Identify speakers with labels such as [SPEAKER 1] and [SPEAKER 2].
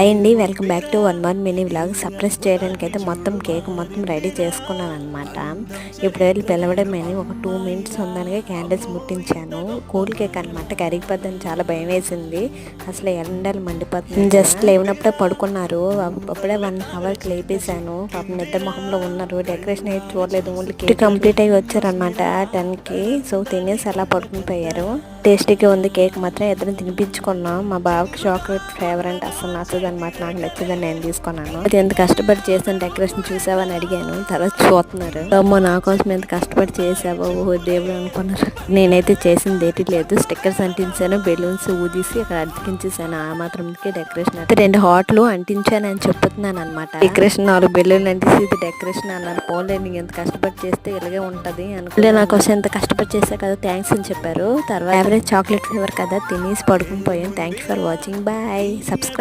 [SPEAKER 1] అండి welcome back to one one mini vlog. Surprise చేయడానికి అయితే మొత్తం కేక్ మొత్తం రెడీ చేసుకున్నాను అనమాట ఇప్పుడు వెళ్ళి పిలవడమేని ఒక టూ మినిట్స్ ఉందనగా క్యాండిల్స్ ముట్టించాను. కూల్ కేక్ అనమాట కరిగిపోద్దని చాలా భయం వేసింది. అసలు ఎండలు మండిపోతుంది జస్ట్ లేవనప్పుడే పడుకున్నారు. అప్పుడే వన్ అవర్కి లేపేశాను. పాపం నిద్ర మొహంలో ఉన్నారు. డెకరేషన్ అయితే చూడలేదు. ఓన్లీ కేక్ కంప్లీట్ అయ్యి వచ్చారనమాట టెన్కి. సో తినేసి అలా పడుకుని పోయారు. టేస్టీగా ఉంది కేక్ మాత్రం ఇద్దరు తినిపించుకున్నాం. మా బాబుకి చాక్లెట్ ఫేవర్ అంటే అసలు నచ్చదు అనమాట నాకు నచ్చదని నేను తీసుకున్నాను. అది ఎంత కష్టపడి చేసిన డెకరేషన్ చూసావని అడిగాను. తర్వాత చూస్తున్నారు. అమ్మో నా కోసం ఎంత కష్టపడి చేసావో ఓహో దేవుడు అనుకున్నారు. నేనైతే చేసింది ఏంటి లేదు. స్టిక్కర్స్ అంటించాను బెలూన్స్ ఊదీసి అక్కడ అతికించేసాను ఆ మాత్రంకి డెకరేషన్ అయితే రెండు హాట్లు అంటించాను అని చెప్తున్నాను అనమాట డెకరేషన్ నాలుగు బెలూన్ అంటించి ఇది డెకరేషన్ అన్నారు. పోలే నీకు ఎంత కష్టపడి చేస్తే ఇలాగే ఉంటది అనుకుంటే నా కోసం ఎంత కష్టపడి చేసా కదా థ్యాంక్స్ అని చెప్పారు. తర్వాత చాక్లెట్ ఫ్లేవర్ కదా తినేసి పడుకుని పోయాను. Thank you for watching bye subscribe